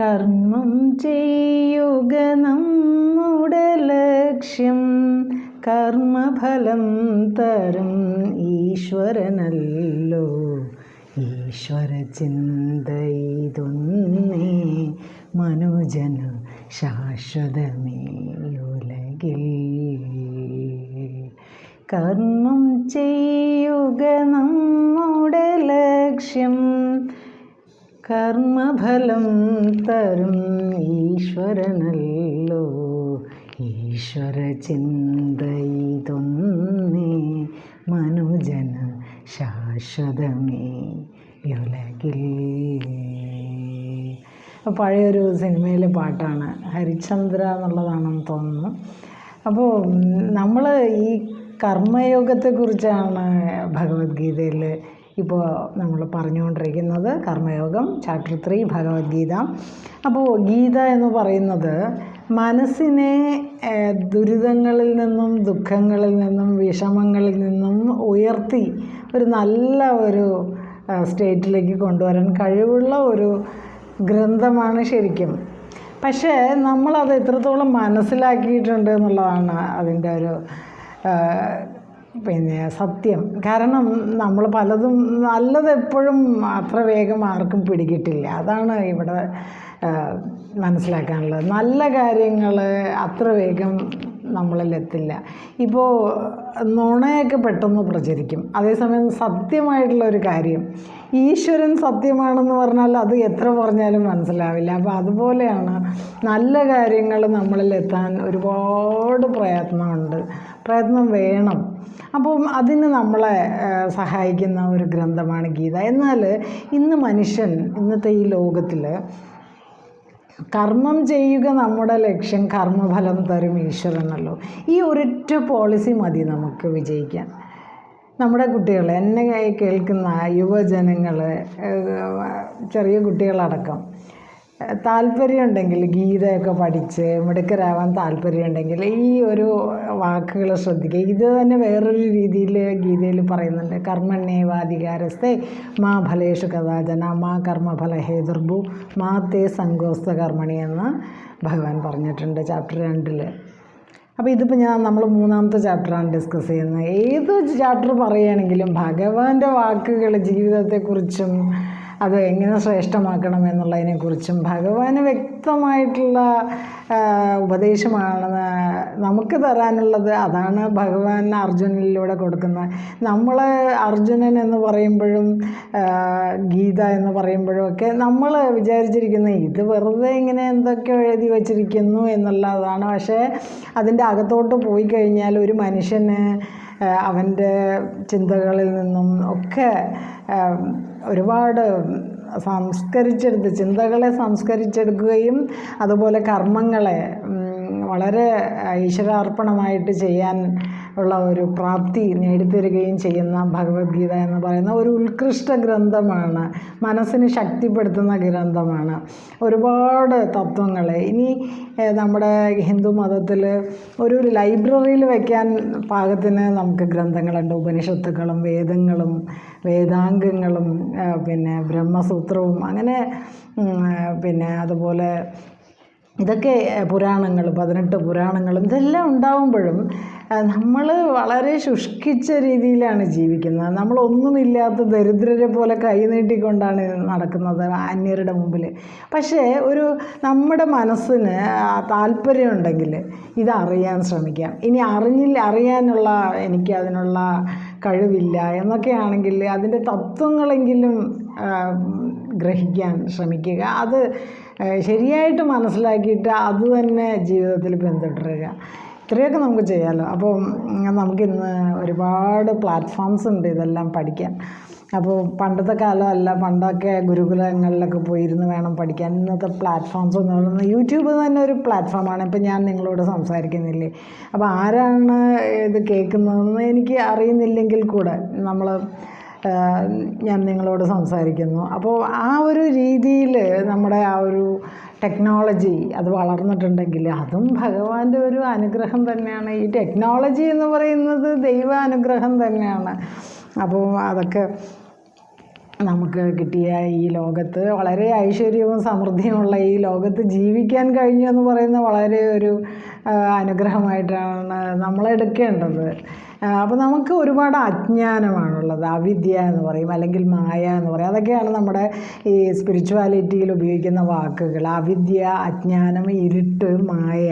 കർമ്മം ചെയ്യുക നമ്മുടെ ലക്ഷ്യം. കർമ്മഫലം തരും ഈശ്വരനല്ലോ. ഈശ്വര ചിന്തയിതൊന്നേ മനോജന ശാശ്വതമേ ഉലകിൽ. കർമ്മം ചെയ്യുക നമ്മുടെ ലക്ഷ്യം. കർമ്മഫലം തരും ഈശ്വരനല്ലോ. ഈശ്വര ചിന്തയിതൊന്നേ മനുജന ശാശ്വതമേ യുലകിൽ. പഴയൊരു സിനിമയിലെ പാട്ടാണ് ഹരിചന്ദ്ര എന്നുള്ളതാണെന്ന് തോന്നുന്നു. അപ്പോൾ നമ്മൾ ഈ കർമ്മയോഗത്തെക്കുറിച്ചാണ് ഭഗവത്ഗീതയിൽ ഇപ്പോൾ നമ്മൾ പറഞ്ഞുകൊണ്ടിരിക്കുന്നത് കർമ്മയോഗം ചാപ്റ്റർ ത്രീ ഭഗവത്ഗീത. അപ്പോൾ ഗീത എന്ന് പറയുന്നത് മനസ്സിനെ ദുരിതങ്ങളിൽ നിന്നും ദുഃഖങ്ങളിൽ നിന്നും വിഷമങ്ങളിൽ നിന്നും ഉയർത്തി ഒരു നല്ല ഒരു സ്റ്റേറ്റിലേക്ക് കൊണ്ടുവരാൻ കഴിവുള്ള ഒരു ഗ്രന്ഥമാണ് ശരിക്കും. പക്ഷേ നമ്മളത് എത്രത്തോളം മനസ്സിലാക്കിയിട്ടുണ്ട് എന്നുള്ളതാണ് അതിന്റെ ഒരു പിന്നെ സത്യം. കാരണം നമ്മൾ പലതും നല്ലത് എപ്പോഴും അത്ര വേഗം ആർക്കും പിടികിട്ടില്ല. അതാണ് ഇവിടെ മനസ്സിലാക്കാനുള്ളത്. നല്ല കാര്യങ്ങൾ അത്ര വേഗം നമ്മളിലെത്തില്ല ഇപ്പോൾ നുണയൊക്കെ പെട്ടെന്ന് പ്രചരിക്കും. അതേസമയം സത്യമായിട്ടുള്ള ഒരു കാര്യം ഈശ്വരൻ സത്യമാണെന്ന് പറഞ്ഞാൽ അത് എത്ര പറഞ്ഞാലും മനസ്സിലാവില്ല. അപ്പോൾ അതുപോലെയാണ് നല്ല കാര്യങ്ങൾ നമ്മളിൽ എത്താൻ ഒരുപാട് പ്രയത്നമുണ്ട്. പ്രയത്നം വേണം. അപ്പം അതിന് നമ്മളെ സഹായിക്കുന്ന ഒരു ഗ്രന്ഥമാണ് ഗീത. എന്നാൽ ഇന്ന് മനുഷ്യൻ ഇന്നത്തെ ഈ ലോകത്തിൽ കർമ്മം ചെയ്യുക നമ്മുടെ ലക്ഷ്യം കർമ്മഫലം തരും ഈശ്വരനല്ലോ. ഈ ഒരൊറ്റ പോളിസി മതി നമുക്ക് വിജയിക്കാൻ. നമ്മുടെ കുട്ടികൾ എന്നെ കേൾക്കുന്ന യുവജനങ്ങൾ ചെറിയ കുട്ടികളടക്കം താല്പര്യമുണ്ടെങ്കിൽ ഗീതയൊക്കെ പഠിച്ച് മിടുക്കരാവാൻ താല്പര്യമുണ്ടെങ്കിൽ ഈ ഒരു വാക്കുകൾ ശ്രദ്ധിക്കുക. ഇത് തന്നെ വേറൊരു രീതിയിൽ ഗീതയിൽ പറയുന്നുണ്ട്. കർമ്മണ്യേവാധികാരസ്ഥേ മാ ഫലേഷു കഥാചന മാ കർമ്മഫല ഹേതുർഭു മാ തേ സങ്കോസ്ത കർമ്മണി എന്ന് ഭഗവാൻ പറഞ്ഞിട്ടുണ്ട് ചാപ്റ്റർ രണ്ടിൽ. അപ്പോൾ ഇതിപ്പോൾ ഞാൻ നമ്മൾ മൂന്നാമത്തെ ചാപ്റ്ററാണ് ഡിസ്കസ് ചെയ്യുന്നത്. ഏത് ചാപ്റ്റർ പറയുകയാണെങ്കിലും ഭഗവാന്റെ വാക്കുകൾ ജീവിതത്തെക്കുറിച്ചും അത് എങ്ങനെ ശ്രേഷ്ഠമാക്കണം എന്നുള്ളതിനെക്കുറിച്ചും ഭഗവാന് വ്യക്തമായിട്ടുള്ള ഉപദേശമാണ് നമുക്ക് തരാനുള്ളത്. അതാണ് ഭഗവാൻ അർജുനനിലൂടെ കൊടുക്കുന്നത്. നമ്മൾ അർജുനൻ എന്ന് പറയുമ്പോഴും ഗീത എന്ന് പറയുമ്പോഴും ഒക്കെ നമ്മൾ വിചാരിച്ചിരിക്കുന്നത് ഇത് വെറുതെ ഇങ്ങനെ എന്തൊക്കെ എഴുതി വച്ചിരിക്കുന്നു എന്നുള്ളതാണ്. പക്ഷേ അതിന്റെ അകത്തോട്ട് പോയി കഴിഞ്ഞാൽ ഒരു മനുഷ്യന് അവന്റെ ചിന്തകളിൽ നിന്നും ഒക്കെ ഒരുപാട് സംസ്കരിച്ചെടുത്ത് ചിന്തകളെ സംസ്കരിച്ചെടുക്കുകയും അതുപോലെ കർമ്മങ്ങളെ വളരെ ഈശ്വരാർപ്പണമായിട്ട് ചെയ്യാൻ ഉള്ള ഒരു പ്രാപ്തി നേടിത്തരികയും ചെയ്യുന്ന ഭഗവത്ഗീത എന്ന് പറയുന്ന ഒരു ഉത്കൃഷ്ട ഗ്രന്ഥമാണ്. മനസ്സിന് ശക്തിപ്പെടുത്തുന്ന ഗ്രന്ഥമാണ്. ഒരുപാട് തത്വങ്ങൾ ഇനി നമ്മുടെ ഹിന്ദു മതത്തിൽ ഒരു ലൈബ്രറിയിൽ വയ്ക്കാൻ പാകത്തിന് നമുക്ക് ഗ്രന്ഥങ്ങളുണ്ട്. ഉപനിഷത്തുക്കളും വേദങ്ങളും വേദാംഗങ്ങളും പിന്നെ ബ്രഹ്മസൂത്രവും അങ്ങനെ പിന്നെ അതുപോലെ ഇതൊക്കെ പുരാണങ്ങൾ പതിനെട്ട് പുരാണങ്ങളും ഇതെല്ലാം ഉണ്ടാവുമ്പോഴും നമ്മൾ വളരെ ശുഷ്കിച്ച രീതിയിലാണ് ജീവിക്കുന്നത്. നമ്മളൊന്നുമില്ലാത്ത ദരിദ്രരെ പോലെ കൈ നീട്ടിക്കൊണ്ടാണ് നടക്കുന്നത് അന്യരുടെ മുമ്പിൽ പക്ഷേ ഒരു നമ്മുടെ മനസ്സിന് താല്പര്യമുണ്ടെങ്കിൽ ഇതറിയാൻ ശ്രമിക്കാം. ഇനി അറിഞ്ഞില്ല അറിയാനുള്ള എനിക്ക് അതിനുള്ള കഴിവില്ല എന്നൊക്കെയാണെങ്കിൽ അതിന്റെ തത്വങ്ങളെങ്കിലും ഗ്രഹിക്കാൻ ശ്രമിക്കുക. അത് ശരിയായിട്ട് മനസ്സിലാക്കിയിട്ട് അത് തന്നെ ജീവിതത്തിൽ പിന്തുടരുക. ഇത്രയൊക്കെ നമുക്ക് ചെയ്യാമല്ലോ അപ്പോൾ നമുക്കിന്ന് ഒരുപാട് പ്ലാറ്റ്ഫോംസ് ഉണ്ട് ഇതെല്ലാം പഠിക്കാൻ. അപ്പോൾ പണ്ടത്തെ കാലമല്ല പണ്ടൊക്കെ ഗുരുകുലങ്ങളിലൊക്കെ പോയിരുന്ന് വേണം പഠിക്കാൻ. ഇന്നത്തെ പ്ലാറ്റ്ഫോംസ് എന്ന് പറയുന്നത് യൂട്യൂബ് തന്നെ ഒരു പ്ലാറ്റ്ഫോമാണ് ഇപ്പം ഞാൻ നിങ്ങളോട് സംസാരിക്കുന്നില്ലേ? അപ്പോൾ ആരാണ് ഇത് കേൾക്കുന്നതെന്ന് എനിക്ക് അറിയുന്നില്ലെങ്കിൽ കൂടെ നമ്മൾ ഞാൻ നിങ്ങളോട് സംസാരിക്കുന്നു. അപ്പോൾ ആ ഒരു രീതിയിൽ നമ്മുടെ ആ ഒരു ടെക്നോളജി അത് വളർന്നിട്ടുണ്ടെങ്കിൽ അതും ഭഗവാന്റെ ഒരു അനുഗ്രഹം തന്നെയാണ്. ഈ ടെക്നോളജി എന്ന് പറയുന്നത് ദൈവ അനുഗ്രഹം തന്നെയാണ്. അപ്പോൾ അതൊക്കെ നമുക്ക് കിട്ടിയ ഈ ലോകത്ത് വളരെ ഐശ്വര്യവും സമൃദ്ധിയുമുള്ള ഈ ലോകത്ത് ജീവിക്കാൻ കഴിഞ്ഞു എന്ന് പറയുന്നത് വളരെ ഒരു ആ, നമ്മൾ എടുക്കേണ്ടത്. അപ്പോൾ നമുക്ക് ഒരുപാട് അജ്ഞാനമാണുള്ളത്. അവിദ്യ എന്ന് പറയും അല്ലെങ്കിൽ മായ എന്ന് പറയും. അതൊക്കെയാണ് നമ്മുടെ ഈ സ്പിരിച്വാലിറ്റിയിൽ ഉപയോഗിക്കുന്ന വാക്കുകൾ. അവിദ്യ അജ്ഞാനം ഇരുട്ട് മായ.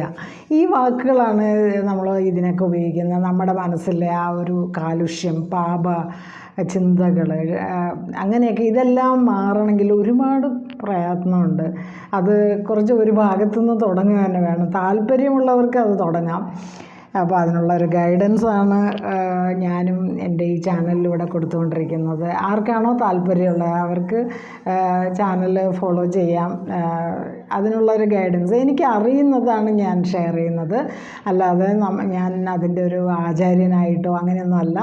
ഈ വാക്കുകളാണ് നമ്മൾ ഇതിനൊക്കെ ഉപയോഗിക്കുന്നത്. നമ്മുടെ മനസ്സിലെ ആ ഒരു കാലുഷ്യം പാപ ചിന്തകൾ അങ്ങനെയൊക്കെ ഇതെല്ലാം മാറണമെങ്കിൽ ഒരുപാട് പ്രയത്നമുണ്ട്. അത് കുറച്ച് ഒരു ഭാഗത്തുനിന്ന് തുടങ്ങുക തന്നെ വേണം. താല്പര്യമുള്ളവർക്ക് അത് തുടങ്ങാം. അപ്പോൾ അതിനുള്ള ഒരു ഗൈഡൻസ് ആണ് ഞാനും എന്റെ ഈ ചാനലിലൂടെ കൊടുത്തുകൊണ്ടിരിക്കുന്നത്. ആർക്കാണോ താല്പര്യമുള്ളത് അവർക്ക് ചാനൽ ഫോളോ ചെയ്യാം. ആ, അതിനുള്ള ഒരു ഗൈഡൻസ് എനിക്ക് അറിയുന്നതാണ് ഞാൻ ഷെയർ ചെയ്യുന്നത്. അല്ലാതെ ഞാൻ അതിന്റെ ഒരു ആചാര്യനായിട്ടോ അങ്ങനെയൊന്നുമല്ല.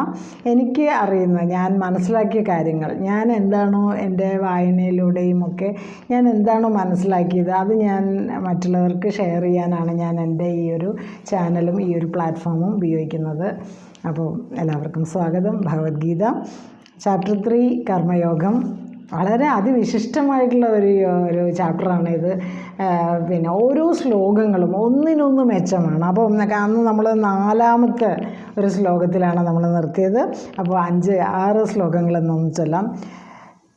എനിക്ക് അറിയുന്ന ഞാൻ മനസ്സിലാക്കിയ കാര്യങ്ങൾ. ഞാൻ എന്താണോ എന്റെ വായനയിലൂടെയും ഒക്കെ ഞാൻ എന്താണോ മനസ്സിലാക്കിയത് അത് ഞാൻ മറ്റുള്ളവർക്ക് ഷെയർ ചെയ്യാനാണ് ഞാൻ എന്റെ ഈ ഒരു ചാനലും ഈ ഒരു പ്ലാറ്റ്ഫോമും ഉപയോഗിക്കുന്നത്. അപ്പോൾ എല്ലാവർക്കും സ്വാഗതം. ഭഗവത്ഗീത ചാപ്റ്റർ ത്രീ കർമ്മയോഗം. വളരെ അതിവിശിഷ്ടമായിട്ടുള്ള ഒരു ഒരു ചാപ്റ്ററാണ് ഇത്. പിന്നെ ഓരോ ശ്ലോകങ്ങളും ഒന്നിനൊന്ന് മെച്ചമാണ്. അപ്പോൾ അന്ന് നമ്മൾ നാലാമത്തെ ഒരു ശ്ലോകത്തിലാണ് നമ്മൾ നിർത്തിയത്. അപ്പോൾ അഞ്ച് ആറ് ശ്ലോകങ്ങളെന്നൊന്ന് ചൊല്ലാം.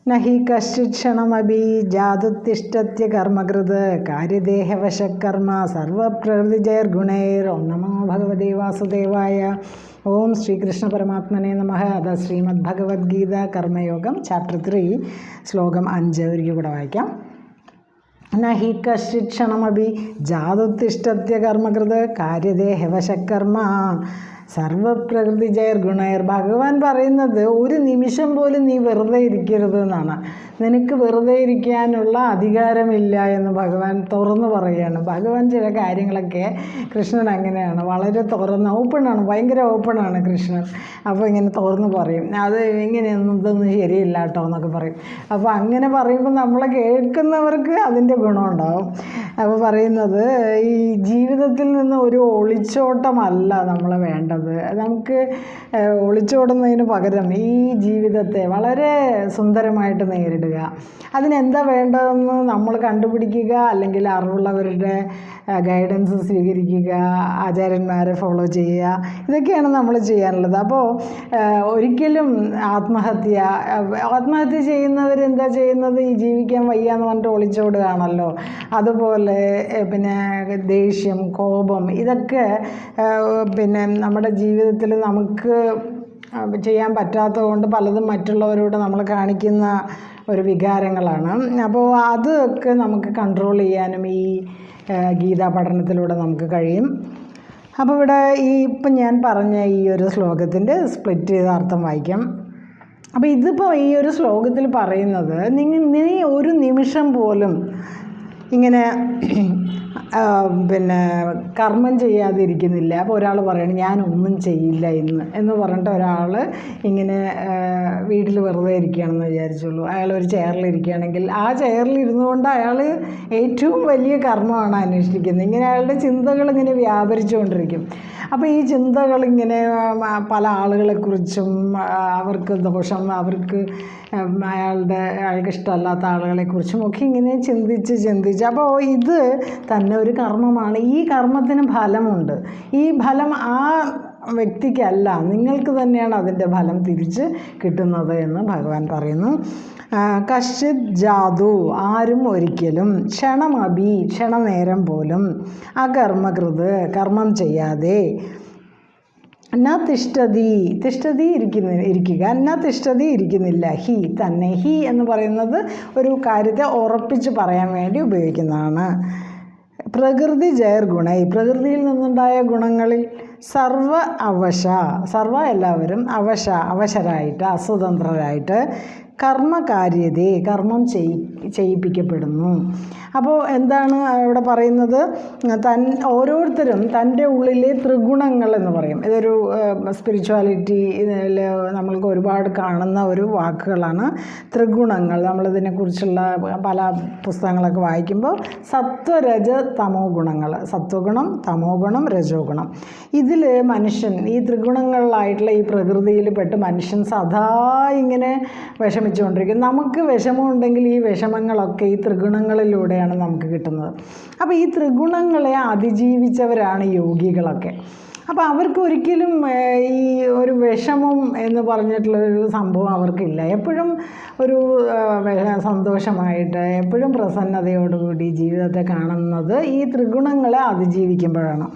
നഹി കശ്ചിക്ഷണമപി ജാതുത്തിഷ്ടത്യ കർമ്മകൃത് കാര്യദേഹവശകർമ്മ സർവപ്രകൃതിജൈർഗുണൈർ. ഓം നമോ ഭഗവതി വാസുദേവായ. ഓം ശ്രീകൃഷ്ണ പരമാത്മനെ നമ. അത് ശ്രീമദ് ഭഗവത്ഗീത കർമ്മയോഗം ചാപ്റ്റർ ത്രീ ശ്ലോകം അഞ്ച്. ഒരിക്കൽ കൂടെ വായിക്കാം. നി ഹി കശ്ചിക്ഷണമപി ജാതുത്തിഷ്ടത്യ കർമ്മകൃത് കാര്യദേഹവശകർമ്മ. സർവപ്രകൃതി ജയർ ഗുണയർ ഭഗവാൻ പറയുന്നത് ഒരു നിമിഷം പോലും നീ വെറുതെ ഇരിക്കരുത് എന്നാണ്. നിനക്ക് വെറുതെ ഇരിക്കാനുള്ള അധികാരമില്ല എന്ന് ഭഗവാൻ തുറന്നു പറയുകയാണ്. ഭഗവാൻ ചില കാര്യങ്ങളൊക്കെ കൃഷ്ണൻ അങ്ങനെയാണ്. വളരെ തുറന്ന് ഓപ്പണാണ് ഭയങ്കര ഓപ്പണാണ് കൃഷ്ണൻ. അപ്പോൾ ഇങ്ങനെ തുറന്ന് പറയും. അത് ഇങ്ങനെയൊന്നും ഇതൊന്നും ശരിയില്ല കേട്ടോ എന്നൊക്കെ പറയും. അപ്പോൾ അങ്ങനെ പറയുമ്പോൾ നമ്മളെ കേൾക്കുന്നവർക്ക് അതിന്റെ ഗുണമുണ്ടാവും. അപ്പോൾ പറയുന്നത് ഈ ജീവിതത്തിൽ നിന്ന് ഒരു ഒളിച്ചോട്ടമല്ല നമ്മളെ വേണ്ടത്. നമുക്ക് ഒളിച്ചോടുന്നതിന് പകരം ഈ ജീവിതത്തെ വളരെ സുന്ദരമായിട്ട് നേരിടുക. അതിനെന്താ വേണ്ടതെന്ന് നമ്മൾ കണ്ടുപിടിക്കുക അല്ലെങ്കിൽ അറിവുള്ളവരുടെ ഗൈഡൻസ് സ്വീകരിക്കുക ആചാര്യന്മാരെ ഫോളോ ചെയ്യുക ഇതൊക്കെയാണ് നമ്മൾ ചെയ്യാനുള്ളത് അപ്പോൾ ഒരിക്കലും ആത്മഹത്യ ആത്മഹത്യ ചെയ്യുന്നവർ എന്താ ചെയ്യുന്നത്? ഈ ജീവിക്കാൻ വയ്യ എന്ന് പറഞ്ഞിട്ട് ഒളിച്ചോടുകയാണല്ലോ. അതുപോലെ പിന്നെ ദേഷ്യം കോപം ഇതൊക്കെ പിന്നെ നമ്മുടെ ജീവിതത്തിൽ നമുക്ക് ചെയ്യാൻ പറ്റാത്തത് കൊണ്ട് പലതും മറ്റുള്ളവരോട് നമ്മൾ കാണിക്കുന്ന ഒരു വികാരങ്ങളാണ്. അപ്പോൾ അതൊക്കെ നമുക്ക് കൺട്രോൾ ചെയ്യാനും ഈ ഗീതാ പഠനത്തിലൂടെ നമുക്ക് കഴിയും. അപ്പോൾ ഇവിടെ ഈ ഇപ്പം ഞാൻ പറഞ്ഞ ഈ ഒരു ശ്ലോകത്തിന്റെ സ്പ്ലിറ്റ് ചെയ്ത അർത്ഥം വായിക്കാം. അപ്പോൾ ഇതിപ്പോൾ ഈ ഒരു ശ്ലോകത്തിൽ പറയുന്നത് നിങ്ങൾ നീ ഒരു നിമിഷം പോലും ഇങ്ങനെ പിന്നെ കർമ്മം ചെയ്യാതിരിക്കുന്നില്ല. അപ്പോൾ ഒരാൾ പറയണം ഞാനൊന്നും ചെയ്യില്ല ഇന്ന്. എന്ന് പറഞ്ഞിട്ട് ഒരാൾ ഇങ്ങനെ വീട്ടിൽ വെറുതെ ഇരിക്കുകയാണെന്ന് വിചാരിച്ചുള്ളൂ. അയാൾ ഒരു ചെയറിലിരിക്കുകയാണെങ്കിൽ ആ ചെയറിലിരുന്നു കൊണ്ട് അയാൾ ഏറ്റവും വലിയ കർമ്മമാണ് അന്വേഷിക്കുന്നത്. ഇങ്ങനെ അയാളുടെ ചിന്തകൾ ഇങ്ങനെ വ്യാപരിച്ചുകൊണ്ടിരിക്കും. അപ്പോൾ ഈ ചിന്തകൾ ഇങ്ങനെ പല ആളുകളെക്കുറിച്ചും അവർക്ക് ദോഷം അവർക്ക് അയാളുടെ അയാൾക്ക് ഇഷ്ടമല്ലാത്ത ആളുകളെക്കുറിച്ചും ഒക്കെ ഇങ്ങനെ ചിന്തിച്ച് ചിന്തിച്ച്. അപ്പോൾ ഇത് തന്നെ ഒരു കർമ്മമാണ്. ഈ കർമ്മത്തിന് ഫലമുണ്ട്. ഈ ഫലം ആ വ്യക്തിക്കല്ല നിങ്ങൾക്ക് തന്നെയാണ് അതിന്റെ ഫലം തിരിച്ച് കിട്ടുന്നത് എന്ന് ഭഗവാൻ പറയുന്നു. കശ്ചിത് ജാതു ആരും ഒരിക്കലും ക്ഷണമഭി ക്ഷണനേരം പോലും അകർമ്മകൃത് കർമ്മം ചെയ്യാതെ ന തിഷ്ടതി തിഷ്ടതി ഇരിക്കുന്ന ഇരിക്കുക. ന തിഷ്ടതി ഇരിക്കുന്നില്ല. ഹി തന്നെ ഹി എന്ന് പറയുന്നത് ഒരു കാര്യത്തെ ഉറപ്പിച്ച് പറയാൻ വേണ്ടി ഉപയോഗിക്കുന്നതാണ്. പ്രകൃതി ജയർ ഗുണ പ്രകൃതിയിൽ നിന്നുണ്ടായ ഗുണങ്ങളിൽ സർവ അവശ സർവ എല്ലാവരും അവശ അവശരായിട്ട് അസ്വതന്ത്രരായിട്ട് കർമ്മകാര്യതയെ കർമ്മം ചെയ് ചെയ്യിപ്പിക്കപ്പെടുന്നു. അപ്പോൾ എന്താണ് ഇവിടെ പറയുന്നത്? തൻ ഓരോരുത്തരും തന്റെ ഉള്ളിലെ ത്രിഗുണങ്ങൾ എന്ന് പറയും. ഇതൊരു സ്പിരിച്വാലിറ്റി നമ്മൾക്ക് ഒരുപാട് കാണുന്ന ഒരു വാക്കുകളാണ് ത്രിഗുണങ്ങൾ. നമ്മളിതിനെക്കുറിച്ചുള്ള പല പുസ്തകങ്ങളൊക്കെ വായിക്കുമ്പോൾ സത്വരജ തമോ ഗുണങ്ങൾ. സത്വഗുണം തമോ ഗുണം രജോ ഗുണം. ഇതിൽ മനുഷ്യൻ ഈ ത്രിഗുണങ്ങളിലായിട്ടുള്ള ഈ പ്രകൃതിയിൽ പെട്ട് മനുഷ്യൻ സദാ ഇങ്ങനെ വിഷമിച്ച് വിഷമിച്ചുകൊണ്ടിരിക്കും. നമുക്ക് വിഷമമുണ്ടെങ്കിൽ ഈ വിഷമങ്ങളൊക്കെ ഈ ത്രിഗുണങ്ങളിലൂടെയാണ് നമുക്ക് കിട്ടുന്നത്. അപ്പോൾ ഈ ത്രിഗുണങ്ങളെ അതിജീവിച്ചവരാണ് യോഗികളൊക്കെ. അപ്പോൾ അവർക്ക് ഒരിക്കലും ഈ ഒരു വിഷമം എന്ന് പറഞ്ഞിട്ടുള്ളൊരു സംഭവം അവർക്കില്ല. എപ്പോഴും ഒരു സന്തോഷമായിട്ട് എപ്പോഴും പ്രസന്നതയോടുകൂടി ജീവിതത്തെ കാണുന്നത് ഈ ത്രിഗുണങ്ങളെ അതിജീവിക്കുമ്പോഴാണ്.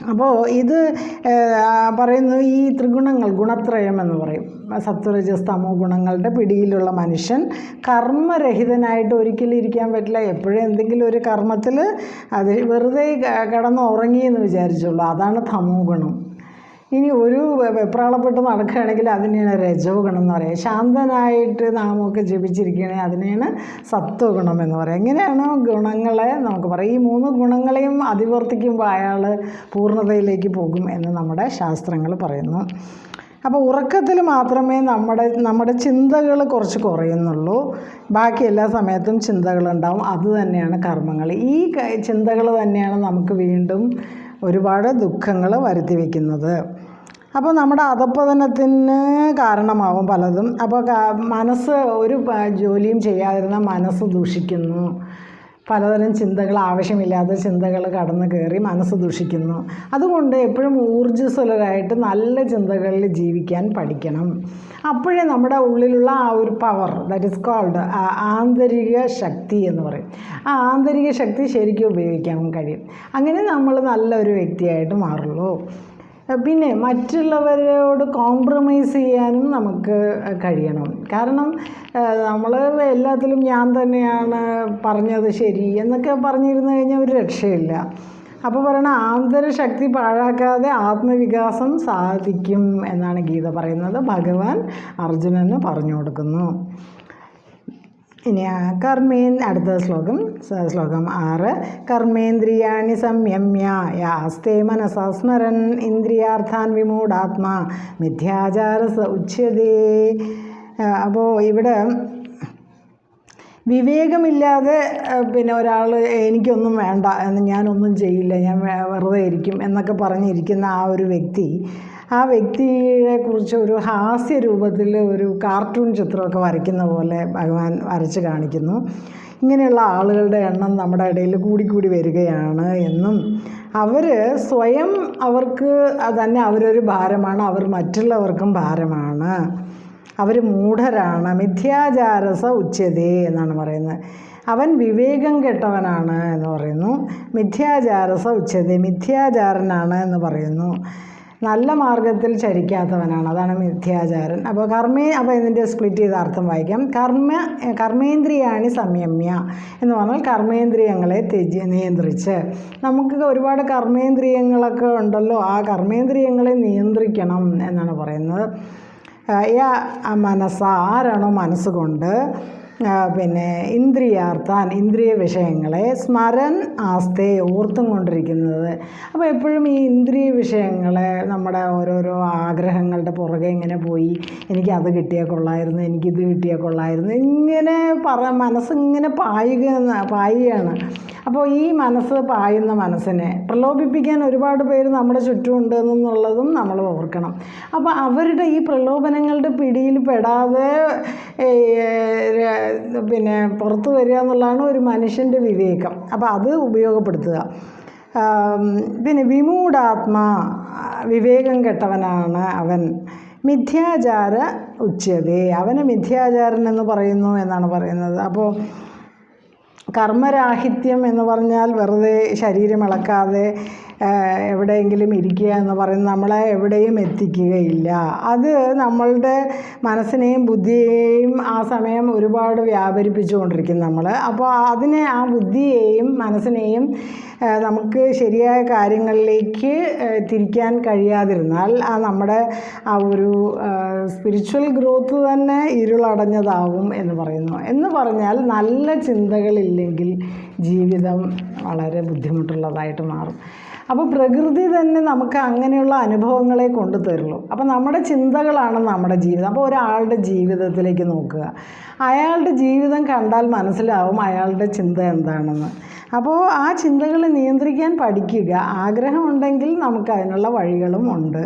അപ്പോൾ ഇത് പറയുന്നു ഈ ത്രിഗുണങ്ങൾ ഗുണത്രയം എന്ന് പറയും. സത്വരജസ് തമോ ഗുണങ്ങളുടെ പിടിയിലുള്ള മനുഷ്യൻ കർമ്മരഹിതനായിട്ട് ഒരിക്കലും ഇരിക്കാൻ പറ്റില്ല. എപ്പോഴും എന്തെങ്കിലും ഒരു കർമ്മത്തിൽ അത് വെറുതെ കിടന്ന് ഉറങ്ങി എന്ന് വിചാരിച്ചുള്ളൂ. അതാണ് തമോ ഗുണം. ഇനി ഒരു വെപ്രാളപ്പെട്ട് നടക്കുകയാണെങ്കിൽ അതിനെയാണ് രജോ ഗുണം എന്ന് പറയുക. ശാന്തനായിട്ട് നാമൊക്കെ ജപിച്ചിരിക്കുകയാണെങ്കിൽ അതിനെയാണ് സത്വഗുണം എന്ന് പറയുക. എങ്ങനെയാണ് ഗുണങ്ങളെ നമുക്ക് പറയാം. ഈ മൂന്ന് ഗുണങ്ങളെയും അതിവർത്തിക്കുമ്പോൾ അയാൾ പൂർണതയിലേക്ക് പോകും എന്ന് നമ്മുടെ ശാസ്ത്രങ്ങൾ പറയുന്നു. അപ്പോൾ ഉറക്കത്തിൽ മാത്രമേ നമ്മുടെ നമ്മുടെ ചിന്തകൾ കുറച്ച് കുറയുന്നുള്ളൂ. ബാക്കി എല്ലാ സമയത്തും ചിന്തകളുണ്ടാവും അത് തന്നെയാണ് കർമ്മങ്ങൾ. ഈ ചിന്തകൾ തന്നെയാണ് നമുക്ക് വീണ്ടും ഒരുപാട് ദുഃഖങ്ങൾ വരുത്തി വയ്ക്കുന്നത് അപ്പോൾ നമ്മുടെ അധപ്പതനത്തിന് കാരണമാവും പലതും. അപ്പോൾ മനസ്സ് ഒരു ജോലിയും ചെയ്യാതിരുന്ന മനസ്സ് ദൂഷിക്കുന്നു. പലതരം ചിന്തകൾ ആവശ്യമില്ലാത്ത ചിന്തകൾ കടന്നു കയറി മനസ്സ് ദുഷിക്കുന്നു. അതുകൊണ്ട് എപ്പോഴും ഊർജസ്വലരായിട്ട് നല്ല ചിന്തകളിൽ ജീവിക്കാൻ പഠിക്കണം. അപ്പോഴേ നമ്മുടെ ഉള്ളിലുള്ള ആ ഒരു പവർ ദാറ്റ് ഇസ് കോൾഡ് ആന്തരിക ശക്തി എന്ന് പറയും. ആ ആന്തരിക ശക്തി ശരിക്കും ഉപയോഗിക്കാൻ കഴിയും. അങ്ങനെ നമ്മൾ നല്ലൊരു വ്യക്തിയായിട്ട് മാറുള്ളൂ. പിന്നെ മറ്റുള്ളവരോട് കോംപ്രമൈസ് ചെയ്യാനും നമുക്ക് കഴിയണം. കാരണം നമ്മൾ എല്ലാത്തിലും ഞാൻ തന്നെയാണ് പറഞ്ഞത് ശരി എന്നൊക്കെ പറഞ്ഞിരുന്നു കഴിഞ്ഞാൽ ഒരു രക്ഷയില്ല. അപ്പോൾ പറയണ ആന്തരശക്തി പാഴാക്കാതെ ആത്മവികാസം സാധിക്കും എന്നാണ് ഗീത പറയുന്നത്. ഭഗവാൻ അർജുനന് പറഞ്ഞു കൊടുക്കുന്നു. ഇനി കർമ്മേ അടുത്ത ശ്ലോകം ശ്ലോകം ആറ്. കർമ്മേന്ദ്രിയാണി സംയമ്യ യാസ്തേ മനസാ സ്മരൻ ഇന്ദ്രിയാർത്ഥാൻ വിമൂഢാത്മാ മിഥ്യാചാര സ ഉച്യതേ അപ്പോൾ ഇവിടെ വിവേകമില്ലാതെ പിന്നെ ഒരാൾ എനിക്കൊന്നും വേണ്ട എന്ന് ഞാനൊന്നും ചെയ്യില്ല ഞാൻ വെറുതെ ഇരിക്കും എന്നൊക്കെ പറഞ്ഞിരിക്കുന്ന ആ ഒരു വ്യക്തി ആ വ്യക്തിയെ കുറിച്ച് ഒരു ഹാസ്യ രൂപത്തിൽ ഒരു കാർട്ടൂൺ ചിത്രമൊക്കെ വരയ്ക്കുന്ന പോലെ ഭഗവാൻ വരച്ച് കാണിക്കുന്നു. ഇങ്ങനെയുള്ള ആളുകളുടെ എണ്ണം നമ്മുടെ ഇടയിൽ കൂടിക്കൂടി വരികയാണ് എന്നും അവർ സ്വയം അവർക്ക് തന്നെ അവരൊരു ഭാരമാണ് അവർ മറ്റുള്ളവർക്കും ഭാരമാണ്. അവർ മൂഢരാണ്. മിഥ്യാചാരസ ഉച്ചതേ എന്നാണ് പറയുന്നത്. അവൻ വിവേകം കെട്ടവനാണ് എന്ന് പറയുന്നു. മിഥ്യാചാരസ ഉച്ചതേ മിഥ്യാചാരനാണ് എന്ന് പറയുന്നു. നല്ല മാർഗത്തിൽ ചരിക്കാത്തവനാണ്. അതാണ് മിഥ്യാചാരൻ. അപ്പോൾ കർമ്മേ അപ്പോൾ ഇതിന്റെ സ്പ്ലിറ്റ് ചെയ്ത അർത്ഥം വായിക്കാം. കർമ്മ കർമ്മേന്ദ്രിയാണി സംയമ്യ എന്ന് പറഞ്ഞാൽ കർമ്മേന്ദ്രിയങ്ങളെ തെജ് നിയന്ത്രിച്ച്. നമുക്ക് ഒരുപാട് കർമ്മേന്ദ്രിയങ്ങളൊക്കെ ഉണ്ടല്ലോ. ആ കർമ്മേന്ദ്രിയങ്ങളെ നിയന്ത്രിക്കണം എന്നാണ് പറയുന്നത്. യാ മനസ്സ ആരാണോ മനസ്സുകൊണ്ട് പിന്നെ ഇന്ദ്രിയാർത്ഥാൻ ഇന്ദ്രിയ വിഷയങ്ങളെ സ്മരൻ ആസ്തേ ഓർത്തും കൊണ്ടിരിക്കുന്നത്. അപ്പോൾ എപ്പോഴും ഈ ഇന്ദ്രിയ വിഷയങ്ങളെ നമ്മുടെ ഓരോരോ ആഗ്രഹങ്ങളുടെ പുറകെ ഇങ്ങനെ പോയി എനിക്ക് അത് കിട്ടിയാൽ കൊള്ളായിരുന്നു എനിക്കിത് കിട്ടിയാൽ കൊള്ളായിരുന്നു ഇങ്ങനെ പറ മനസ്സിങ്ങനെ പായുക പായുകയാണ്. അപ്പോൾ ഈ മനസ്സ് പായുന്ന മനസ്സിനെ പ്രലോഭിപ്പിക്കാൻ ഒരുപാട് പേര് നമ്മുടെ ചുറ്റുമുണ്ട് എന്നുള്ളതും നമ്മൾ ഓർക്കണം. അപ്പോൾ അവരുടെ ഈ പ്രലോഭനങ്ങളുടെ പിടിയിൽ പെടാതെ പിന്നെ പുറത്തു വരിക എന്നുള്ളതാണ് ഒരു മനുഷ്യന്റെ വിവേകം. അപ്പോൾ അത് ഉപയോഗപ്പെടുത്തുക. പിന്നെ വിമൂഢാത്മാ വിവേകം കെട്ടവനാണ് അവൻ. മിഥ്യാചാര ഉച്ചതേ. അവന് മിഥ്യാചാരൻ എന്ന് പറയുന്നു എന്നാണ് പറയുന്നത്. അപ്പോൾ കർമ്മരാഹിത്യം എന്ന് പറഞ്ഞാൽ വെറുതെ ശരീരം ഇളക്കാതെ എവിടെയെങ്കിലും ഇരിക്കുക എന്ന് പറയുന്നത് നമ്മളെ എവിടെയും എത്തിക്കുകയില്ല. അത് നമ്മളുടെ മനസ്സിനെയും ബുദ്ധിയെയും ആ സമയം ഒരുപാട് വ്യാപരിപ്പിച്ചുകൊണ്ടിരിക്കും നമ്മൾ അപ്പോൾ അതിനെ ആ ബുദ്ധിയെയും മനസ്സിനെയും നമുക്ക് ശരിയായ കാര്യങ്ങളിലേക്ക് തിരിക്കാൻ കഴിയാതിരുന്നാൽ ആ നമ്മുടെ ആ ഒരു സ്പിരിച്വൽ ഗ്രോത്ത് തന്നെ ഇരുളടഞ്ഞതാവും എന്ന് പറയുന്നു. എന്ന് പറഞ്ഞാൽ നല്ല ചിന്തകളില്ലെങ്കിൽ ജീവിതം വളരെ ബുദ്ധിമുട്ടുള്ളതായിട്ട് മാറും. അപ്പോൾ പ്രകൃതി തന്നെ നമുക്ക് അങ്ങനെയുള്ള അനുഭവങ്ങളെ കൊണ്ടു തരുള്ളൂ. അപ്പോൾ നമ്മുടെ ചിന്തകളാണ് നമ്മുടെ ജീവിതം. അപ്പോൾ ഒരാളുടെ ജീവിതത്തിലേക്ക് നോക്കുക. അയാളുടെ ജീവിതം കണ്ടാൽ മനസ്സിലാവും അയാളുടെ ചിന്ത എന്താണെന്ന്. അപ്പോൾ ആ ചിന്തകളെ നിയന്ത്രിക്കാൻ പഠിക്കുക. ആഗ്രഹമുണ്ടെങ്കിൽ നമുക്ക് അതിനുള്ള വഴികളും ഉണ്ട്.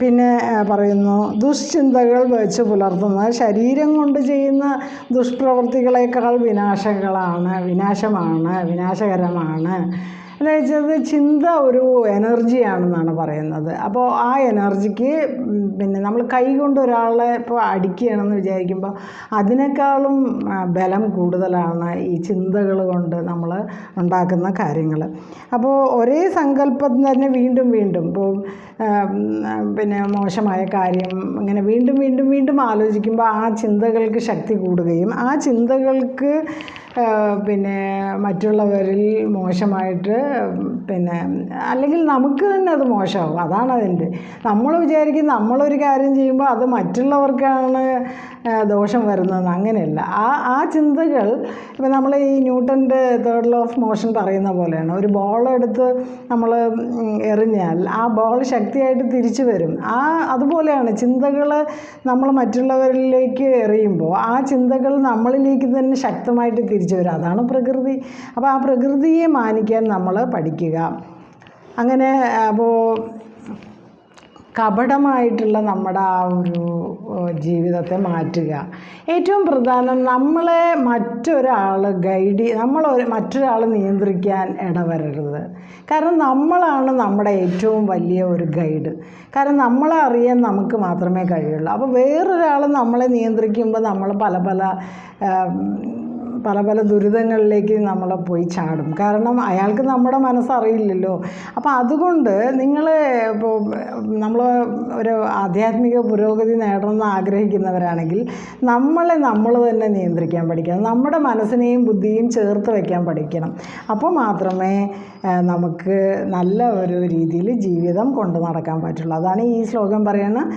പിന്നെ പറയുന്നു ദുശ്ചിന്തകൾ വെച്ച് പുലർത്തുന്ന ശരീരം കൊണ്ട് ചെയ്യുന്ന ദുഷ്പ്രവൃത്തികളേക്കാൾ വിനാശങ്ങളാണ് വിനാശമാണ് വിനാശകരമാണ്. എന്ന് വെച്ചത് ചിന്ത ഒരു എനർജിയാണെന്നാണ് പറയുന്നത്. അപ്പോൾ ആ എനർജിക്ക് പിന്നെ നമ്മൾ കൈ കൊണ്ട് ഒരാളെ ഇപ്പോൾ അടിക്കുകയാണെന്ന് വിചാരിക്കുമ്പോൾ അതിനേക്കാളും ബലം കൂടുതലാണ് ഈ ചിന്തകൾ കൊണ്ട് നമ്മൾ ഉണ്ടാക്കുന്ന കാര്യങ്ങൾ. അപ്പോൾ ഒരേ സങ്കല്പം തന്നെ വീണ്ടും വീണ്ടും ഇപ്പോൾ പിന്നെ മോശമായ കാര്യം ഇങ്ങനെ വീണ്ടും വീണ്ടും വീണ്ടും ആലോചിക്കുമ്പോൾ ആ ചിന്തകൾക്ക് ശക്തി കൂടുകയും ആ ചിന്തകൾക്ക് പിന്നെ മറ്റുള്ളവരിൽ മോശമായിട്ട് പിന്നെ അല്ലെങ്കിൽ നമുക്ക് തന്നെ അത് മോശമാവും. അതാണ് അതിന്റെ. നമ്മൾ വിചാരിക്കും നമ്മളൊരു കാര്യം ചെയ്യുമ്പോൾ അത് മറ്റുള്ളവർക്കാണ് ദോഷം വരുന്നതെന്ന് അങ്ങനെയല്ല. ആ ആ ചിന്തകൾ ഇപ്പം നമ്മൾ ഈ ന്യൂട്ടന്റെ തേർഡ് ലോ ഓഫ് മോഷൻ പറയുന്ന പോലെയാണ്. ഒരു ബോൾ എടുത്ത് നമ്മൾ എറിഞ്ഞാൽ ആ ബോൾ ശക്തിയായിട്ട് തിരിച്ചു വരും. ആ അതുപോലെയാണ് ചിന്തകൾ നമ്മൾ മറ്റുള്ളവരിലേക്ക് എറിയുമ്പോൾ ആ ചിന്തകൾ നമ്മളിലേക്ക് തന്നെ ശക്തമായിട്ട് തിരിച്ചു വരും. അതാണ് പ്രകൃതി. അപ്പോൾ ആ പ്രകൃതിയെ മാനിക്കാൻ നമ്മൾ പഠിക്കുക. അങ്ങനെ അപ്പോൾ കപടമായിട്ടുള്ള നമ്മുടെ ആ ഒരു ജീവിതത്തെ മാറ്റുക. ഏറ്റവും പ്രധാനം നമ്മളെ മറ്റൊരാൾ ഗൈഡ് നമ്മൾ മറ്റൊരാൾ നിയന്ത്രിക്കാൻ ഇടവരരുത്. കാരണം നമ്മളാണ് നമ്മുടെ ഏറ്റവും വലിയ ഒരു ഗൈഡ് കാരണം നമ്മളെ അറിയാൻ നമുക്ക് മാത്രമേ കഴിയുള്ളൂ. അപ്പോൾ വേറൊരാൾ നമ്മളെ നിയന്ത്രിക്കുമ്പോൾ നമ്മൾ പല പല പല പല ദുരിതങ്ങളിലേക്ക് നമ്മൾ പോയി ചാടും. കാരണം അയാൾക്ക് നമ്മുടെ മനസ്സറിയില്ലല്ലോ. അപ്പോൾ അതുകൊണ്ട് നിങ്ങൾ ഇപ്പോൾ നമ്മൾ ഒരു ആധ്യാത്മിക പുരോഗതി നേടണമെന്ന് ആഗ്രഹിക്കുന്നവരാണെങ്കിൽ നമ്മളെ നമ്മൾ തന്നെ നിയന്ത്രിക്കാൻ പഠിക്കണം. നമ്മുടെ മനസ്സിനെയും ബുദ്ധിയും ചേർത്ത് വയ്ക്കാൻ പഠിക്കണം. അപ്പോൾ മാത്രമേ നമുക്ക് നല്ല ഒരു രീതിയിൽ ജീവിതം കൊണ്ടു നടക്കാൻ പറ്റുള്ളൂ. അതാണ് ഈ ശ്ലോകം പറയുന്നത്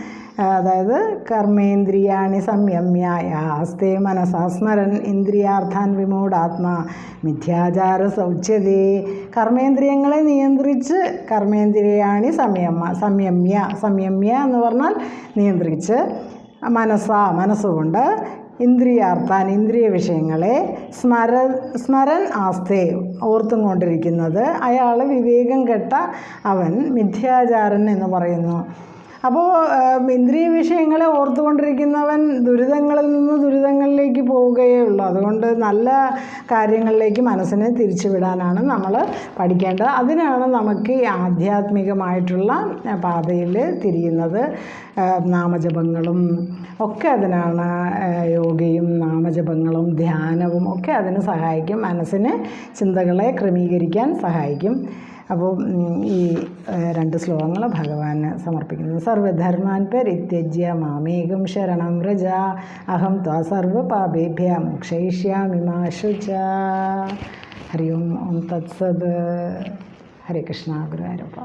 അതായത് കർമ്മേന്ദ്രിയാണി സംയമ്യായ ആസ്തേ മനസാസ്മരൻ ഇന്ദ്രിയാർത്ഥാൻ വിമൂഢാത്മാ മിഥ്യാചാര സൗച്യതേ കർമ്മേന്ദ്രിയങ്ങളെ നിയന്ത്രിച്ച് കർമ്മേന്ദ്രിയാണി സംയമ്മ സംയമ്യ സംയമ്യ എന്ന് പറഞ്ഞാൽ നിയന്ത്രിച്ച് മനസ്സ മനസ്സുകൊണ്ട് ഇന്ദ്രിയാർത്ഥാൻ ഇന്ദ്രിയ വിഷയങ്ങളെ സ്മര സ്മരൻ ആസ്തേ ഓർത്തും കൊണ്ടിരിക്കുന്നത്. അയാൾ വിവേകം കെട്ട അവൻ മിഥ്യാചാരൻ എന്ന് പറയുന്നു. അപ്പോൾ ഇന്ദ്രിയ വിഷയങ്ങളെ ഓർത്തുകൊണ്ടിരിക്കുന്നവൻ ദുരിതങ്ങളിൽ നിന്ന് ദുരിതങ്ങളിലേക്ക് പോവുകയേ ഉള്ളൂ. അതുകൊണ്ട് നല്ല കാര്യങ്ങളിലേക്ക് മനസ്സിനെ തിരിച്ചുവിടാനാണ് നമ്മൾ പഠിക്കേണ്ടത്. അതിനാണ് നമുക്ക് ഈ ആധ്യാത്മികമായിട്ടുള്ള പാതയിൽ തിരിയുന്നത്. നാമജപങ്ങളും ഒക്കെ അതിനാണ് യോഗയും നാമജപങ്ങളും ധ്യാനവും ഒക്കെ അതിന് സഹായിക്കും. മനസ്സിന് ചിന്തകളെ ക്രമീകരിക്കാൻ സഹായിക്കും. അപ്പോൾ ഈ രണ്ട് ശ്ലോകങ്ങൾ ഭഗവാന് സമർപ്പിക്കുന്നു. സർവധർമാൻ പരിത്യജ്യ മാമേകം ശരണം വ്രജ അഹം ത്വാ സർവപാപേഭ്യ മോക്ഷയിഷ്യാമി മാശുച ഹരി ഓം ഓം തത്സത്. ഹരേ കൃഷ്ണ ഗുരുവായൂരപ്പ.